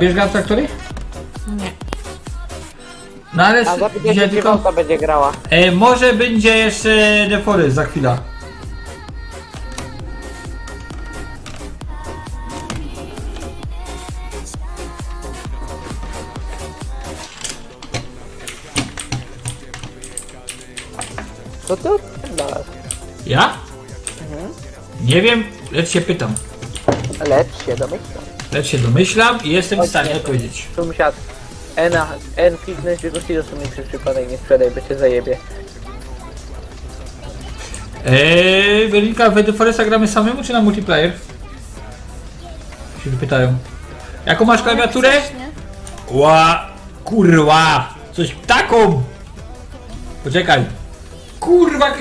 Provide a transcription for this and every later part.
Wiesz gra w traktory? Nie. No ale A zapytaj dzisiaj tylko... Będzie grała. E, może będzie jeszcze The Forest za chwilę. Co ty odpierdalasz? Ja? Nie wiem, lecz się pytam. Lecz się domyślam. Lecz się domyślam i jestem w stanie odpowiedzieć. Sąsiad. N, N kliknąć tylko silosu mi przez przypadek nie sprzedaj, by cię zajebie. Eee, Weronika, w The Foresta gramy samemu czy na multiplayer? Się pytają. Jaką masz klawiaturę? Chcesz, nie? Ła, kurwa, coś taką. Poczekaj. Kurwa,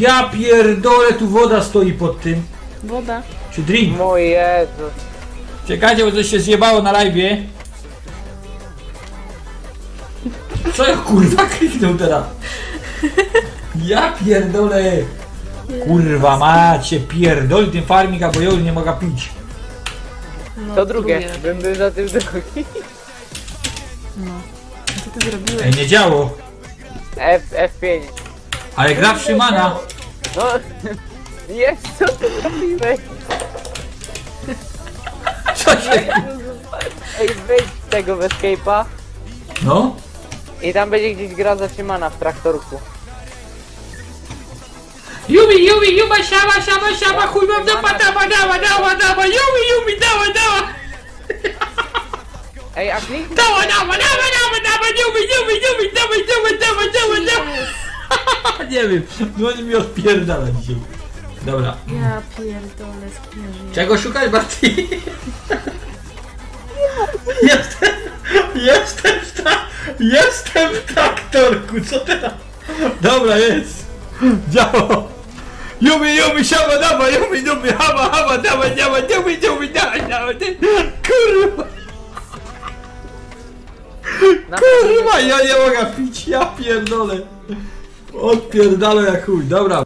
ja pierdolę, tu woda stoi pod tym. Woda. Czy drink? Mój Jezu. Czekajcie, bo coś się zjebało na live. Co ja kurwa kliknął teraz? Ja pierdolę. Kurwa macie, pierdoli ten farming, bo ja już nie mogę pić. No, To drugie. Bym był za tym drugi. No. Co ty zrobiłeś? Ej, nie działo. F, F5. Ale gra wstrzymana. No. Jest, co ty zrobiłeś? Co się... Ej, wyjdź z tego w escape'a. No? I tam będzie gdzieś gra zatrzymana w traktorku. Yumi, Yumi, Yuma, siama, siama, siama, chuj mam dapa, dapa, dała, dała, dała, Yumi, Yumi, dała, dała, Ej, a kliknij. dała, dała, dała, dała, dała, Yumi, Yumi, Yumi, dawaj, dawaj, dawaj, dawaj, dawaj. Nie wiem, no oni mi odpierdala dzisiaj. Dobra. Ja pierdolę, sknieżnie. Czego szukać, Barty? Jestem, jestem w tra... Jestem w traktorku, co teraz? Dobra, jest. Działa. Yumi, Yumi, siama, dawaj, Yumi, Yumi, hama, hama, dawaj, dawaj, Yumi, Yumi, dawaj, dawaj, kurwa, kurwa, ja nie mogę pić, ja pierdolę. Odpierdolę jak chuj, dobra.